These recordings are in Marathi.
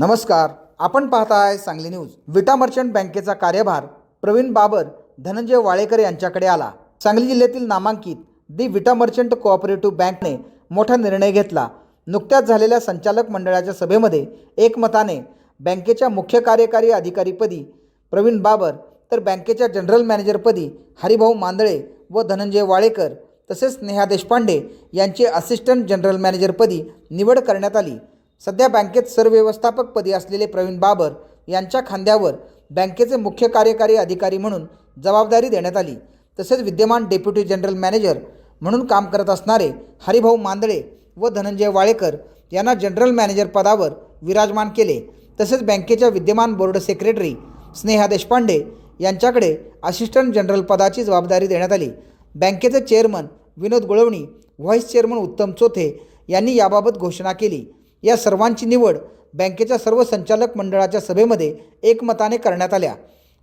नमस्कार आपण पाहताय सांगली न्यूज. विटा मर्चंट बँकेचा कार्यभार प्रवीण बाबर धनंजय वाळेकर यांच्याकडे आला. सांगली जिल्ह्यातील नामांकित दी विटा मर्चंट कोऑपरेटिव्ह बँकने मोठा निर्णय घेतला. नुकत्याच झालेल्या संचालक मंडळाच्या सभेमध्ये एकमताने बँकेच्या मुख्य कार्यकारी अधिकारीपदी प्रवीण बाबर तर बँकेच्या जनरल मॅनेजरपदी हरिभाऊ मांदळे व धनंजय वाळेकर तसेच स्नेहा देशपांडे यांची असिस्टंट जनरल मॅनेजरपदी निवड करण्यात आली. सध्या बँकेत सरव्यवस्थापकपदी असलेले प्रवीण बाबर यांच्या खांद्यावर बँकेचे मुख्य कार्यकारी अधिकारी म्हणून जबाबदारी देण्यात आली. तसेच विद्यमान डेप्युटी जनरल मॅनेजर म्हणून काम करत असणारे हरिभाऊ मांदळे व धनंजय वाळेकर यांना जनरल मॅनेजर पदावर विराजमान केले. तसेच बँकेच्या विद्यमान बोर्ड सेक्रेटरी स्नेहा देशपांडे यांच्याकडे असिस्टंट जनरल पदाची जबाबदारी देण्यात आली. बँकेचे chairman Vinod Gulvani vice chairman Uttam Chothe यांनी याबाबत घोषणा केली. या सर्वांची निवड बँकेच्या सर्व संचालक मंडळाच्या सभेमध्ये एकमताने करण्यात आल्या.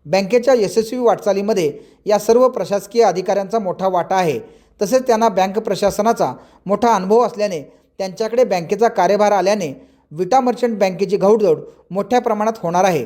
बँकेच्या यशस्वी वाटचालीमध्ये या सर्व प्रशासकीय अधिकाऱ्यांचा मोठा वाटा आहे. तसेच त्यांना बँक प्रशासनाचा मोठा अनुभव असल्याने त्यांच्याकडे बँकेचा कार्यभार आल्याने विटा मर्चंट बँकेची घौडदौड मोठ्या प्रमाणात होणार आहे.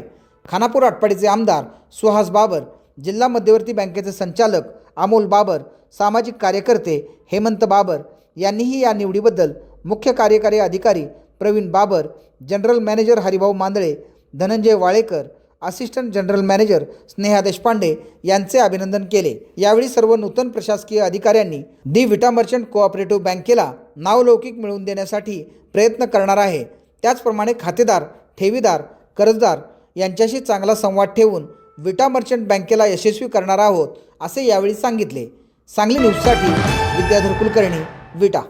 खानापूर आटपाडीचे आमदार सुहास बाबर जिल्हा मध्यवर्ती बँकेचे संचालक अमोल बाबर सामाजिक कार्यकर्ते हेमंत बाबर यांनीही या निवडीबद्दल मुख्य कार्यकारी अधिकारी Pravin Babar general manager Haribhau Mandale Dhananjay Walekar assistant general manager Sneha Deshpande यांचे अभिनंदन केले. यावेळी सर्व नूतन प्रशासकीय अधिकाऱ्यांनी दी विटा मर्चंट कोऑपरेटिव्ह बँकेला नावलौकिक मिळवून देण्यासाठी प्रयत्न करणार आहे. त्याचप्रमाणे खातेदार ठेवीदार कर्जदार यांच्याशी चांगला संवाद ठेवून विटा मर्चंट बँकेला यशस्वी करणार आहोत असे यावेळी सांगितले. सांगली न्यूजसाठी विद्याधर कुलकर्णी विटा.